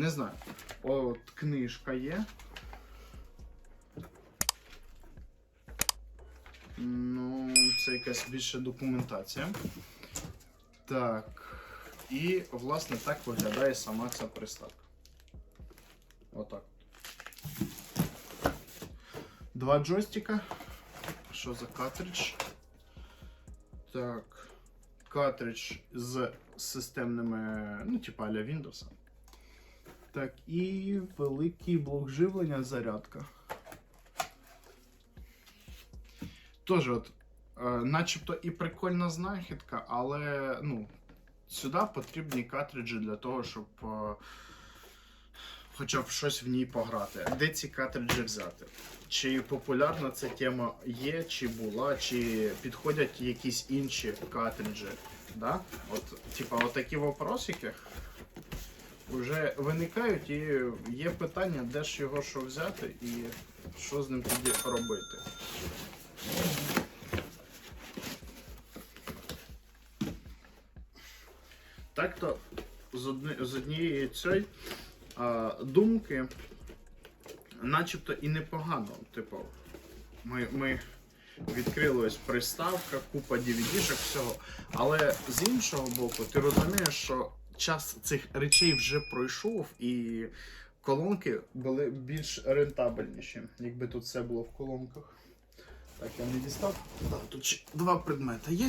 Не знаю. От книжка є. Ну, це якась більше документація. Так. І, власне, так виглядає сама ця приставка. Отак. Два джойстика. Що за картридж? Так. Картридж з системними, ну, типа аля Windows. Так, і великий блок живлення, зарядка. Тож от, е, начебто і прикольна знахідка, але ну, сюди потрібні картриджі для того, щоб е, хоча б щось в ній пограти. Де ці картриджі взяти? Чи популярна ця тема є, чи була, чи підходять якісь інші картриджі? Да? От, типа, отакі вопросики вже виникають, і є питання, де ж його що взяти і що з ним тоді робити. Так-то з, одни, з однієї цієї думки, начебто і непогано. Типу, ми, ми відкрили приставка, купа DVD-шок, всього. Але з іншого боку, ти розумієш, що час цих речей вже пройшов, і колонки були більш рентабельніші, якби тут все було в колонках. Так, я не дістав. Так, тут ще два предмети є.